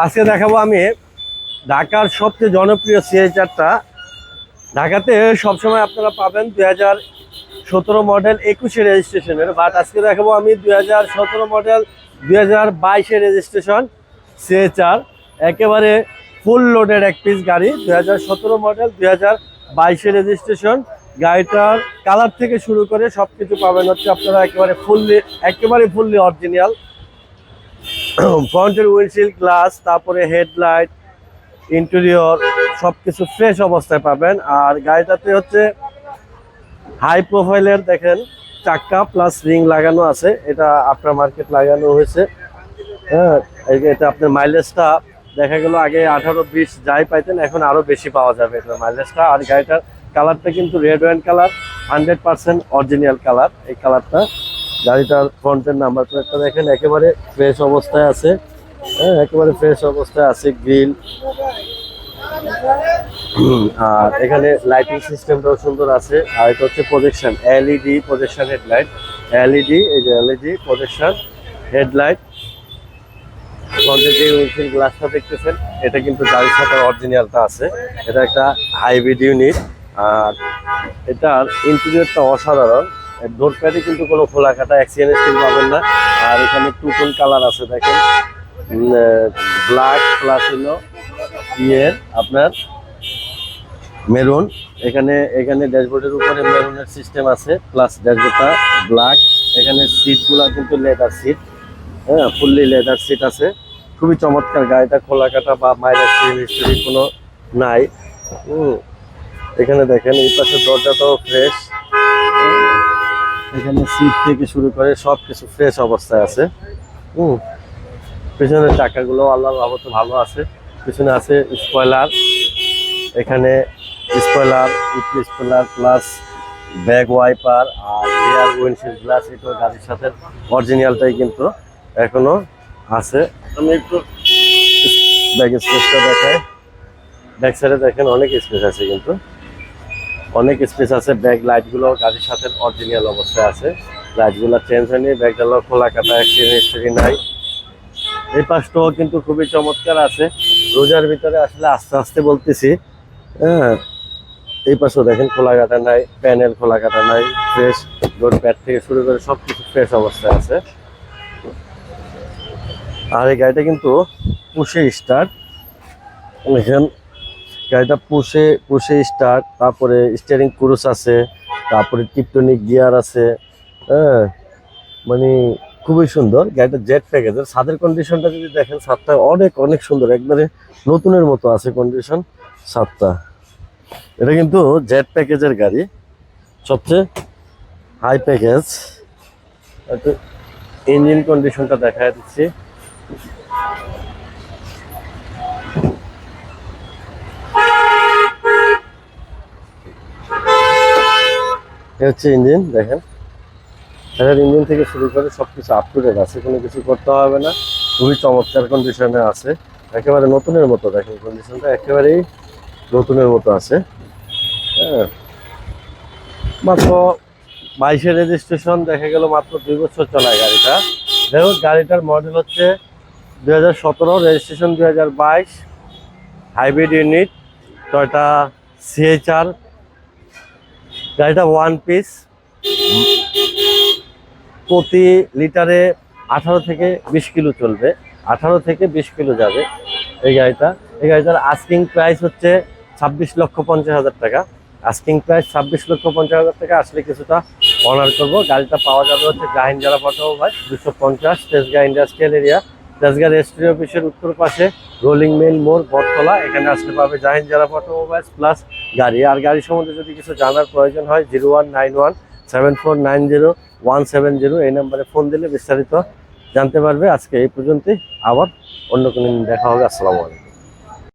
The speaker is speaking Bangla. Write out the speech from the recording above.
আজকে দেখাবো আমি ঢাকার সবচেয়ে জনপ্রিয় সিএইচআরটা ঢাকাতে সবসময় আপনারা পাবেন দুই হাজার সতেরো মডেল একুশে রেজিস্ট্রেশনের, বাট আজকে দেখাবো আমি দুই হাজার সতেরো মডেল দুই হাজার বাইশে রেজিস্ট্রেশন সিএইচআর একেবারে ফুল লোডের এক পিস গাড়ি, দুই হাজার সতেরো মডেল দুই হাজার বাইশে রেজিস্ট্রেশন। গাড়িটার কালার থেকে শুরু করে সব কিছু পাবেন হচ্ছে আপনারা একেবারে ফুললি একেবারে ফুললি অরিজিনাল ফ্রন্টের উইন্ডশিল্ড, গ্লাস, তারপরে হেডলাইট, ইন্টেরিয়র সব কিছু ফ্রেশ অবস্থায় পাবেন। আর গাড়িটাতে হচ্ছে হাই প্রোফাইলের দেখেন, চাক্কা প্লাস রিং লাগানো আছে। এটা আপনার মার্কেট লাগানো হয়েছে। হ্যাঁ এটা আপনার মাইলেজটা দেখা গেল আগে আঠারো বিশ যাই পাইতেন, এখন আরও বেশি পাওয়া যাবে এটার মাইলেজটা। আর গাড়িটার কালারটা কিন্তু red wine colour hundred percent original colour এই কালারটা গাড়িটার ফ্রন্টের নাম্বার প্লেটটা দেখেন, একেবারে ফ্রেশ অবস্থায় আছে। হ্যাঁ একেবারে ফ্রেশ অবস্থায় আছে গ্রিল আর এখানে লাইটিং সিস্টেমটাও সুন্দর আছে। আর এটা হচ্ছে projection LED projection headlight LED এই যে এলইডি প্রজেকশন হেডলাইট যে দেখতেছেন, এটা কিন্তু সাথে আছে। এটা একটা ইউনিট আর এটার অসাধারণ। ডোর প্যাডে কিন্তু কোনো খোলা কাটা অ্যাক্সিডেন্ট স্টিল পাবেন না। আর এখানে টু কালার আছে, দেখেন। ব্ল্যাক প্লাস হলো ইয়ের আপনার মেরুন। এখানে এখানে ড্যাশবোর্ডের উপরে মেরুনের সিস্টেম আছে প্লাস ড্যাশবোর্ডটা ব্ল্যাক এখানে সিটগুলো কিন্তু লেদার সিট হ্যাঁ ফুললি লেদার সিট আছে। খুবই চমৎকার, গাড়িটা খোলা কাটা বা মাইলেজ হিস্টোরি কোনো নাই। এখানে দেখেন, এই পাশে দরজাটাও ফ্রেশ এখানে সিট থেকে শুরু করে সব কিছু ফ্রেশ অবস্থায় আছে। হুম, পিছনের চাকাগুলো আল্লাহ রহমতে ভালো আছে। পিছনে আছে স্পয়লার এখানে spoiler with spoiler plus back wiper R rear windshield glass এটাও গাড়ির সাথে অরিজিনালটাই কিন্তু এখনও আছে। আমি একটু ব্যাক স্পেসটা দেখাই। ব্যাক সাইডে দেখেন, অনেক স্পেস আছে কিন্তু। অনেক স্পেস আছে ব্যাক লাইটগুলো গাড়ির সাথে অরিজিনাল অবস্থায় আছে। লাইটগুলো চেঞ্জ হয়নি ব্যাগগুলো খোলা কাটা হিস্টরি নাই। এই পাশটাও কিন্তু খুবই চমৎকার আছে। রোজার ভিতরে আসলে আস্তে আস্তে বলতেছি হ্যাঁ এই পাশেও দেখেন খোলা কাটা নাই প্যানেল খোলা কাটা নাই ফ্রেশ ডোর প্যাড থেকে শুরু করে সব কিছু ফ্রেশ অবস্থায় আছে। আর এই গাড়িটা কিন্তু পুষে স্টার্ট গাড়িটা পুষে পুষে স্টার্ট তারপরে স্টিয়ারিং ক্রুস আছে, তারপরে টিপটনিক গিয়ার আছে হ্যাঁ? মানে খুবই সুন্দর, গাড়িটা জেট প্যাকেজের ছাদের কন্ডিশনটা যদি দেখেন, ছাদটা অনেক অনেক সুন্দর, একবারে নতুনের মতো আছে কন্ডিশন ছাদটা। এটা কিন্তু জেট প্যাকেজের গাড়ি, সবচেয়ে হাই প্যাকেজ একটু ইঞ্জিন কন্ডিশনটা দেখা দিচ্ছি। হচ্ছে ইঞ্জিন, দেখেন। এটার ইঞ্জিন থেকে শুরু করে সব কিছু আপ টু ডেট আছে, কোনো কিছু করতে হবে না। খুবই চমৎকার কন্ডিশনে আছে। একেবারে নতুনের মতো, দেখেন কন্ডিশনটা একেবারেই নতুনের মতো আছে। হ্যাঁ। মাত্র বাইশে রেজিস্ট্রেশন দেখা গেল মাত্র দুই বছর চলায় গাড়িটা। যাই হোক, গাড়িটার মডেল হচ্ছে দুই হাজার সতেরো রেজিস্ট্রেশন দুই হাজার বাইশ। হাইব্রিড ইউনিট টয়টা সিএইচআর গাড়িটা ওয়ান পিস প্রতি লিটারে আঠারো থেকে বিশ কিলো চলবে। আঠারো থেকে বিশ কিলো যাবে এই গাড়িটা। এই গাড়িটার আস্কিং প্রাইস হচ্ছে ছাব্বিশ লক্ষ পঞ্চাশ হাজার টাকা। আস্কিং প্রাইস ছাব্বিশ লক্ষ পঞ্চাশ হাজার টাকা। আসলে কিছুটা অনার করব। গাড়িটা পাওয়া যাবে হচ্ছে জাহিন জেলা পাঠাবো ভাই, দুশো পঞ্চাশ Tejgaon industrial area Tejgaon registry অফিসের উত্তর পাশে রোলিং মেল মোড়, বটতলা। এখানে আসতে পাবে জাহিন জেলা অটোমোবাইলস প্লাস গাড়ি। আর গাড়ি সম্বন্ধে যদি কিছু জানার প্রয়োজন হয়, zero one nine one seven four nine zero one seven zero এই নাম্বারে ফোন দিলে বিস্তারিত জানতে পারবে। আজকে এই পর্যন্তই। আবার অন্য কোনো দেখা হবে। আসসালামু আলাইকুম।